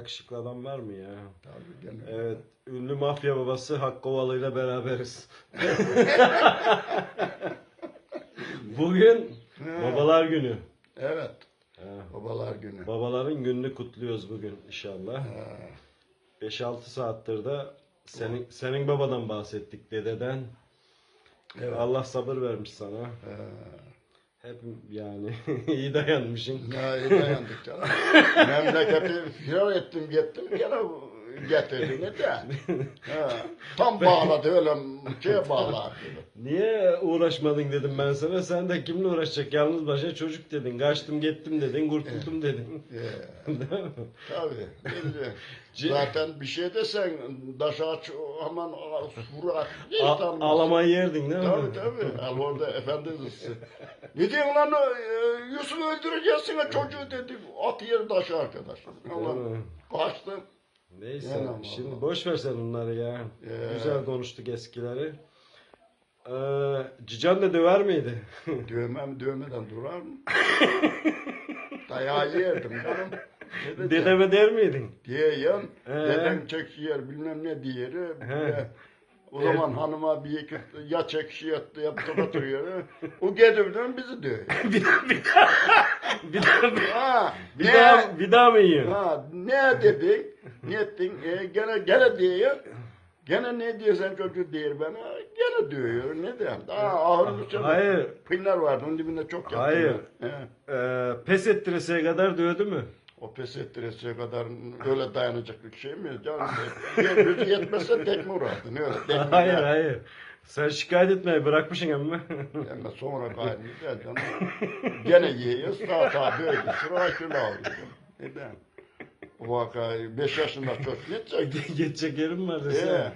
yakışıklı adam var mı ya? Tabii gene. Evet, ünlü mafya babası Hakkı Ovalı ile beraberiz. Bugün babalar günü. Evet. Ha, Babalar günü. Babaların gününü kutluyoruz bugün inşallah. Ha, 5-6 saattir de senin senin babadan bahsettik dededen. Evet. Allah sabır vermiş sana. ha. Hep yani iyi dayanmışsın. Ya iyi dayandık canım. Memleketi firar ettim gittim gene getirdin de. Ha, tam bağladı öyle şeye bağladı. Niye uğraşmadın dedim ben sana. Sen de kimle uğraşacak? Yalnız başa çocuk dedin. Kaçtım gittim dedin. Kurtuldum dedin. Ee, Değil mi? tabii. Şimdi zaten bir şey desen daşı aç aman vur at. Hiç A- tanımaz. alamayı yerdin değil mi? Tabii tabii. Al orada efendimiz. ne diyorsun lan e, Yusuf öldüreceksin çocuğu dedi. At yeri taşı arkadaş. Kaçtım. Neyse. Yani ama şimdi boş ver sen onları ya. Ee. Güzel konuştuk eskileri. Ee, Cican da döver miydi? Dövmem dövmeden durar mı? Dayağı yerdim canım. Ne? Dedeme der miydin? Diyeyim. Ee? Dedem çekşi yer bilmem ne diğeri. He. O zaman hanıma bir iki ya çekşi yattı ya oturuyor. O gelirden bizi dövüyor. bir daha bir daha bir daha bir, Ha, bir ne? daha bir daha mı yiyorsun? Ha, ne dedin? Ne ettin? E, gene gene diyor. Gene ne diyorsan çocuk diyor bana. Gene diyor. Ne diyeyim? Daha ağır bir şey. Hayır. Pinler vardı. Onun dibinde çok yaptım. Hayır. He. Ee, pes ettireseye kadar dövdü mü? O pes ettiresiye kadar öyle dayanacak bir şey mi? Canım, gözü yetmezse tekme vurardın. Öyle tekme. Hayır hayır. Sen şikayet etmeyi bırakmışsın ama. Ama sonra kaynıyor canım. Gene yiyor. Sağ sağ böyle sıra şöyle alıyor. Neden? Vakayı 5 yaşında çocuk ne edecek? Geçecek yerim var Ee, desene.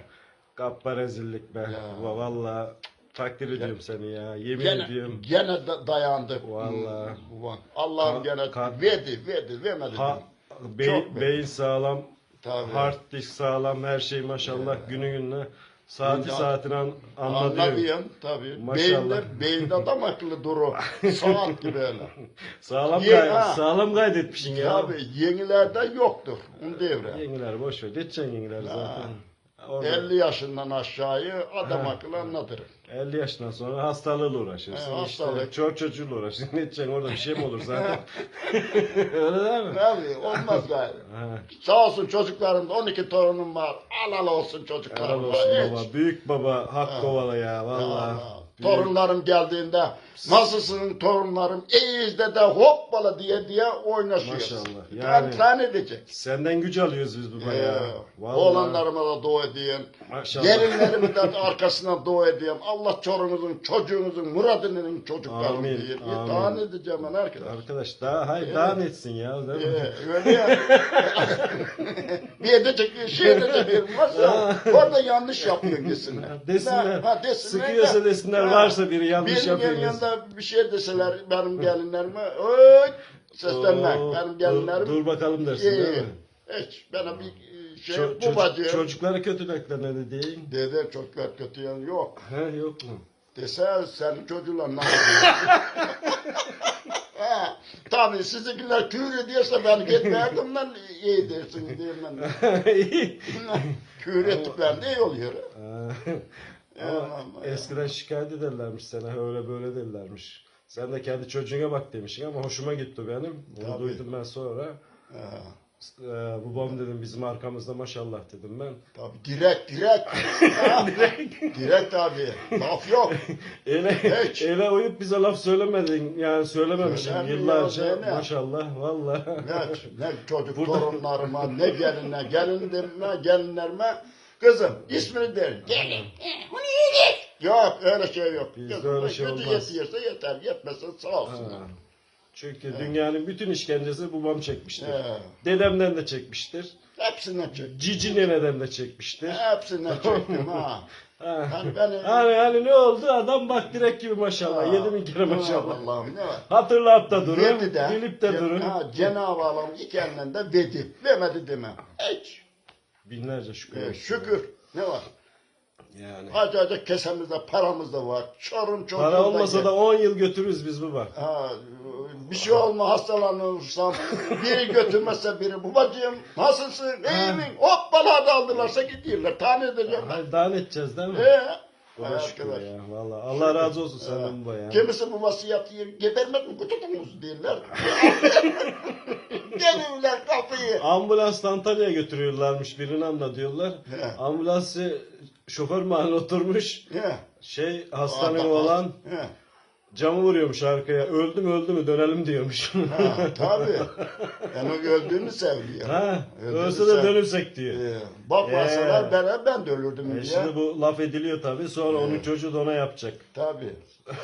Kappa rezillik be. Ya. Va- Vallahi takdir ediyorum seni ya. Yemin Gene, ediyorum. gene da dayandı. Vallahi. Hmm. Allah'ım gene ka- verdi, verdi, vermedi. Ha, be. beyin sağlam, Tabii. hard disk sağlam, her şey maşallah günü gününe saati Ya. saatine an, anlatıyorum. Anladıyorum tabii. Maşallah. Beyinde, beyinde adam akıllı duru. Saat gibi öyle. Sağlam, Ye- kay- ha. sağlam kaydetmişsin ya. Tabii yenilerde yoktur. Onu devre. Yengiler boş ver. Geçeceksin yengiler zaten. Orada 50 yaşından aşağıyı adam akıllı anlatır. 50 yaşından sonra hastalığıyla uğraşırsın. He, işte hastalık. çor çocuğuyla uğraşırsın. Ne edeceksin orada bir şey mi olur zaten? Öyle değil mi? Tabii olmaz gayrı. Sağ olsun çocuklarım da 12 torunum var. Alal olsun çocuklarım. Helal olsun Hiç. baba. Büyük baba Hak Ha. Kovala ya vallahi. Allah. Büyük. Torunlarım geldiğinde nasılsın torunlarım iyiyiz de de hoppala diye diye oynaşıyoruz. Maşallah, Yani. yani. Diyecek? Senden güç alıyoruz biz baba ya. Ee, Vallahi. oğlanlarıma da dua edeyim. Maşallah. Gelinlerimi de arkasına dua edeyim. Allah çorunuzun, çocuğunuzun, muradının çocuklarını Amin, diyeyim. amin. Daha ne diyeceğim ben arkadaş? Arkadaş daha hayır daha netsin ya değil mi? Ee, öyle ya. bir edecek bir şey edecek bir varsa orada yanlış yapıyorsun desinler. Desinler. Ha, desinler Sıkıyorsa de- desinler Ha, varsa biri yanlış benim yapıyor. yanında bir şey deseler benim gelinlerime öy seslenme Oo, benim dur, gelinlerim dur bakalım dersin iyi. değil mi? Hiç bana bir şey Ço- bu bacı çocukları kötülekler ne dediğin? dede çocuklar kötü yan yok. He yok mu? Dese sen çocuğla ne ha, tabii sizinkiler küür ediyorsa ben gitmezdim lan iyi dersiniz diyeyim ben. Küür ettiklerinde iyi oluyor. Ama eskiden şikayet ederlermiş sana öyle böyle derlermiş. Sen de kendi çocuğuna bak demişsin ama hoşuma gitti benim. Bunu Tabii. duydum ben sonra. Ha, Ee, babam dedim bizim arkamızda maşallah dedim ben. tabii direkt direkt. Ha, direkt abi. Laf yok. Ele, Hiç. ele uyup bize laf söylemedin yani söylememişim yıllarca söyle. maşallah valla. Ne, ne çocuk Burada- torunlarıma, ne gelinle, gelinlerime, gelinlerime. Kızım ismini der. Gelin. Bunu yedik. Yok öyle şey yok. Bizde Kızım, öyle şey olmaz. yetiyorsa yeter. Yetmezse sağ olsun. Ha. Çünkü dünyanın bütün işkencesi babam çekmiştir. He. Dedemden de çekmiştir. Hepsinden çektim. Cici neneden de çekmiştir. Hepsinden çektim ha. Ha. Hani beni... Hani, hani ne oldu? Adam bak direkt gibi maşallah. Yedi bin kere maşallah. Allah'ım ne var? Hatırlayıp da durun. Verdi de, Bilip de Ce- durun. Ha, Cenab-ı Allah'ım iki elinden de verdi. Vermedi deme. Hiç. Binlerce şükür. Olsun. şükür. Ne var? Yani. Acayacak kesemizde paramız da var. Çorun çocuğum Para olmasa da 10 yıl götürürüz biz baba. Ha, bir şey olma hastalanırsam biri götürmezse biri babacığım nasılsın iyi mi? Hop bana da aldılarsa gidiyorlar. Tane edeceğim. Hayır, daha ne edeceğiz değil mi? Ee, Baba şükür arkadaş. ya. Valla Allah razı olsun senden baba ya. Kimisi bu vasiyatı gebermek mi kututunuz diyorlar. Gelirler kapıyı. Ambulans Antalya'ya götürüyorlarmış birini anlatıyorlar. He. Ambulansı şoför mahalle oturmuş. He. Şey hastanede Adam- olan He. Camı vuruyormuş arkaya. Öldü mü öldü mü dönelim diyormuş. Ha, tabii. O öldüğünü seviyor. ha, Öldüğünü ölse de sev- dönülsek diyor. Ee, bakmasalar Ee. ben, ben de ölürdüm E diye. şimdi bu laf ediliyor tabii. Sonra onun çocuğu da ona yapacak. Tabii.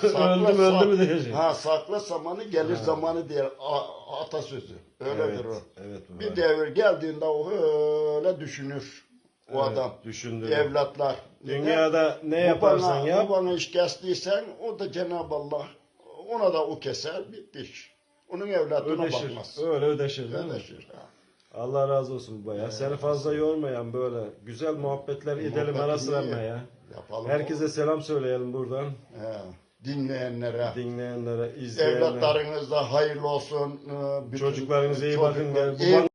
Öldü mü, öldü mü diyecek. Ha sakla zamanı gelir zamanı diye a- atasözü. Öyledir evet, o. Evet baba. Bir devir geldiğinde o öyle düşünür. O Evet, adam. düşündürür. Evlatlar. Dünyada ne yaparsan bana- yap. Bu bana iş kestiysen o da Cenab-ı Allah ona da o keser bitti iş. Onun evlatına Ödeşir. bakmaz. Öyle ödeşir değil mi? Ödeşir. ha. Allah razı olsun baba ya. Seni fazla yormayan böyle güzel muhabbetler edelim ara sıra iyi. ya. Yapalım. Herkese selam söyleyelim buradan. He, dinleyenlere. Dinleyenlere, izleyenlere. Evlatlarınız da hayırlı olsun. Ee, bütün Çocuklarınıza iyi bakın. çocuklar- Gel- İyi